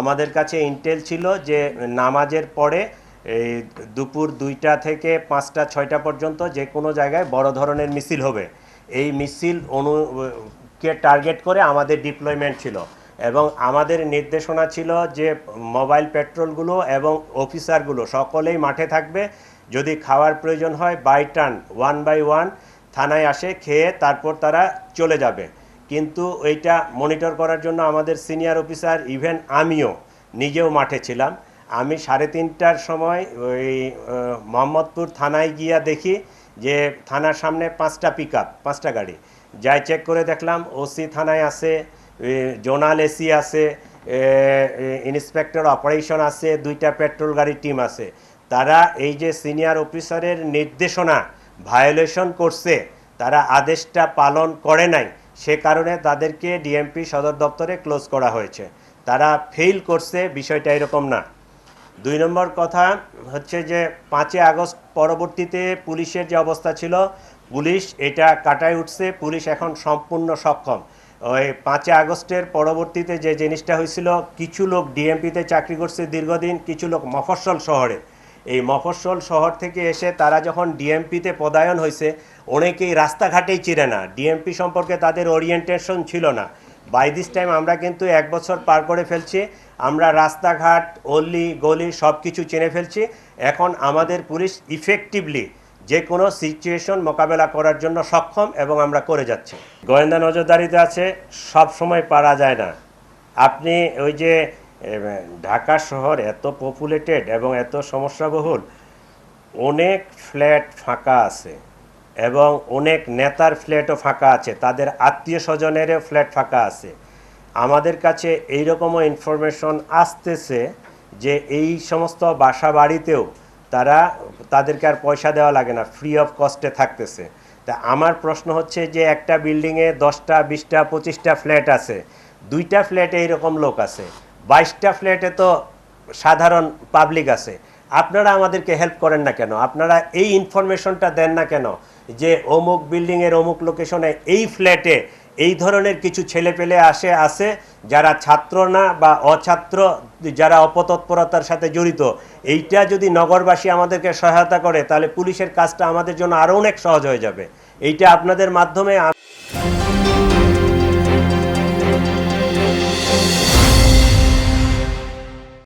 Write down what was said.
আমাদের কাছে ইন্টেল ছিল যে নামাজের পরে দুপুর দুইটা থেকে পাঁচটা, ছয়টা পর্যন্ত যে কোনো জায়গায় বড় ধরনের মিছিল হবে। এই মিছিল অনু, কে টার্গেট করে আমাদের ডিপ্লয়মেন্ট ছিল। এবং আমাদের নির্দেশনা ছিল যে মোবাইল পেট্রোলগুলো এবং অফিসারগুলো সকলেই মাঠে থাকবে। যদি খাওয়ার প্রয়োজন হয় by turn one by one থানায় আসে, খেয়ে তারপর তারা চলে যাবে। কিন্তু এইটা মনিটর করার জন্য আমাদের সিনিয়র অফিসার ইভেন আমিও নিজেও মাঠে ছিলাম। আমি সাড়ে তিনটার সময় ওই মোহাম্মদপুর থানায় গিয়া দেখি যে থানার সামনে পাঁচটা পিক পাঁচটা গাড়ি। যাই চেক করে দেখলাম ওসি থানায় আছে জোনাল এসি আছে ইন্সপেক্টর অপারেশন আছে, দুইটা পেট্রোল গাড়ির টিম আছে। তারা এই যে সিনিয়র অফিসারের নির্দেশনা ভায়োলেশন করছে, তারা আদেশটা পালন করে নাই। সে কারণে তাদেরকে ডিএমপি সদর দপ্তরে ক্লোজ করা হয়েছে। তারা ফেল করছে বিষয়টা এরকম না। দুই নম্বর কথা হচ্ছে যে, পাঁচই আগস্ট পরবর্তীতে পুলিশের যে অবস্থা ছিল, পুলিশ এটা কাটায় উঠছে, পুলিশ এখন সম্পূর্ণ সক্ষম। ওই পাঁচই আগস্টের পরবর্তীতে যে জিনিসটা হয়েছিল, কিছু লোক ডিএমপিতে চাকরি করছে দীর্ঘদিন, কিছু লোক মফস্বল শহরে। এই মফস্বল শহর থেকে এসে তারা যখন ডিএমপিতে পদায়ন হয়েছে, অনেকেই রাস্তাঘাটেই চিনে না। ডিএমপি সম্পর্কে তাদের ওরিয়েন্টেশন ছিল না। বাই দিস টাইম আমরা কিন্তু এক বছর পার করে ফেলছি। আমরা রাস্তাঘাট অল্লি গলি সব কিছু চিনে ফেলছি। এখন আমাদের পুলিশ ইফেক্টিভলি যে কোনো সিচুয়েশন মোকাবেলা করার জন্য সক্ষম এবং আমরা করে যাচ্ছি। গোয়েন্দা নজরদারিতে আছে সব সময় পারা যায় না। আপনি ওই যে ঢাকা শহর এত পপুলেটেড এবং এত সমস্যাবহুল, অনেক ফ্ল্যাট ফাঁকা আছে এবং অনেক নেতার ফ্ল্যাটও ফাঁকা আছে, তাদের আত্মীয় স্বজনেরও ফ্ল্যাট ফাঁকা আছে। আমাদের কাছে এই এইরকমও ইনফরমেশন আসতেছে যে এই সমস্ত বাসা বাড়িতেও তারা, তাদেরকে আর পয়সা দেওয়া লাগে না ফ্রি অফ কস্টে থাকতেছে। তা আমার প্রশ্ন হচ্ছে যে একটা বিল্ডিংয়ে দশটা, বিশটা, পঁচিশটা ফ্ল্যাট আছে, দুইটা ফ্ল্যাটে এইরকম লোক আছে বাইশটা ফ্ল্যাটে তো সাধারণ পাবলিক আছে। আপনারা আমাদেরকে হেল্প করেন না কেন? আপনারা এই ইনফরমেশনটা দেন না কেন? যে অমুক বিল্ডিংয়ের অমুক লোকেশনে এই ফ্ল্যাটে এই ধরনের কিছু ছেলেপেলে আসে, আছে, যারা ছাত্র না বা অছাত্র, যারা অপতৎপরতার সাথে জড়িত, এইটা যদি নগরবাসী আমাদেরকে সহায়তা করে, তাহলে পুলিশের কাজটা আমাদের জন্য আরও অনেক সহজ হয়ে যাবে। এইটা আপনাদের মাধ্যমে